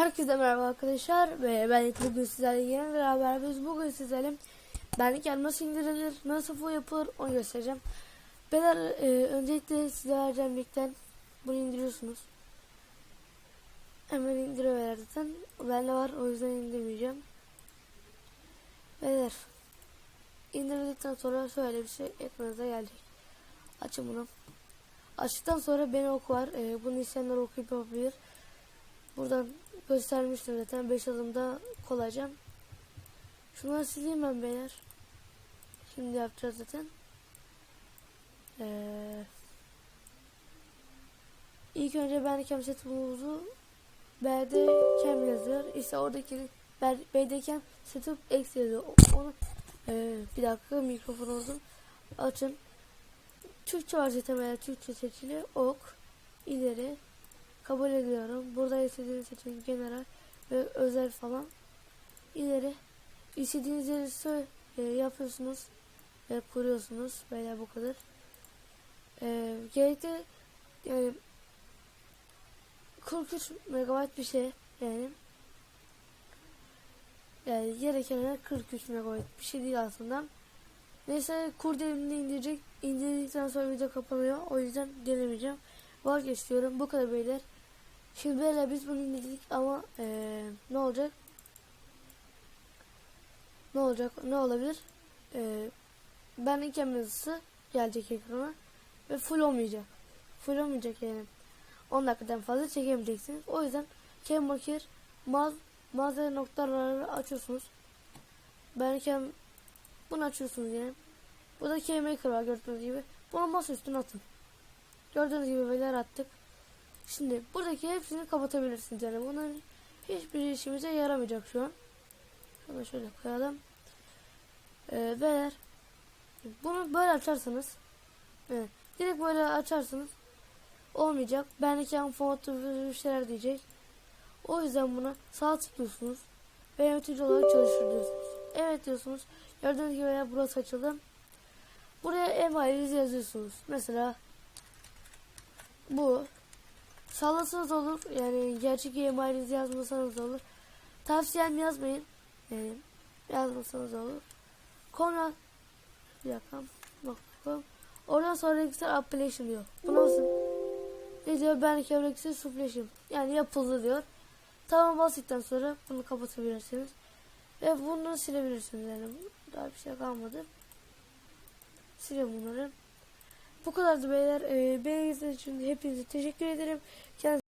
Herkese merhaba arkadaşlar ve ben bugün sizlerle yeni beraber biz bugün sizlerle benliken nasıl indirilir, nasıl full yapılır onu göstereceğim. Beyler e, öncelikle size vereceğim linkten bunu indiriyorsunuz. Hemen indiriver zaten. Bende var o yüzden indirmeyeceğim. Beyler indirdikten sonra şöyle bir şey ekranınıza gelecek. Açın bunu. Açtıktan sonra beni oku var. E, bunu isteyenler okuyup yapabilir. Buradan göstermiştim zaten 5 adımda kolayca. Şunları sileyim ben beyler. Şimdi yapacağız zaten. Ee, ilk önce ben kem setup'umuzu B'de kem yazıyor. İşte oradaki B'de kem setup X. Onu ee, bir dakika mikrofonunuzu açın. Türkçe var zaten Türkçe seçili ok ileri kabul ediyorum. Burada istediğiniz seçin general ve özel falan. İleri istediğiniz yeri e, yapıyorsunuz ve kuruyorsunuz. Böyle bu kadar. E, gerekli yani 43 megabayt bir şey yani. Yani gerekenler 43 megabayt bir şey değil aslında. Neyse kur devrimini indirecek. İndirdikten sonra video kapanıyor. O yüzden denemeyeceğim. Vazgeçiyorum. Bu kadar beyler. Şimdi böyle biz bunu indirdik ama ee, ne olacak? Ne olacak? Ne olabilir? Ee, ben ilk yazısı gelecek ekrana ve full olmayacak. Full olmayacak yani. 10 dakikadan fazla çekemeyeceksiniz. O yüzden Keymaker maz mağaza noktaları açıyorsunuz. Ben kem bunu açıyorsunuz yani. Burada Keymaker var gördüğünüz gibi. Bunu masa üstüne atın. Gördüğünüz gibi böyle attık. Şimdi buradaki hepsini kapatabilirsiniz yani bunların hiçbir işimize yaramayacak şu an. Şöyle şöyle koyalım. Ee, beyler bunu böyle açarsanız evet, direkt böyle açarsanız olmayacak. Benlik foto bir şeyler diyecek. O yüzden buna sağ tıklıyorsunuz ve yönetici olarak çalışır diyorsunuz. Evet diyorsunuz. Gördüğünüz gibi burası açıldı. Buraya ev yazıyorsunuz. Mesela bu Sallasanız olur. Yani gerçek emailinizi yazmasanız olur. Tavsiyem yazmayın. Yani yazmasanız olur. Sonra bir. Bakalım. Oradan sonra register application diyor. Bu nasıl? Ne diyor? Ben register supplication. Yani yapıldı diyor. Tamam basitten sonra bunu kapatabilirsiniz. Ve bunu silebilirsiniz yani. Daha bir şey kalmadı. Silin bunları. Bu kadardı beyler. Ee, beğendiğiniz için hepinize teşekkür ederim. Kendinize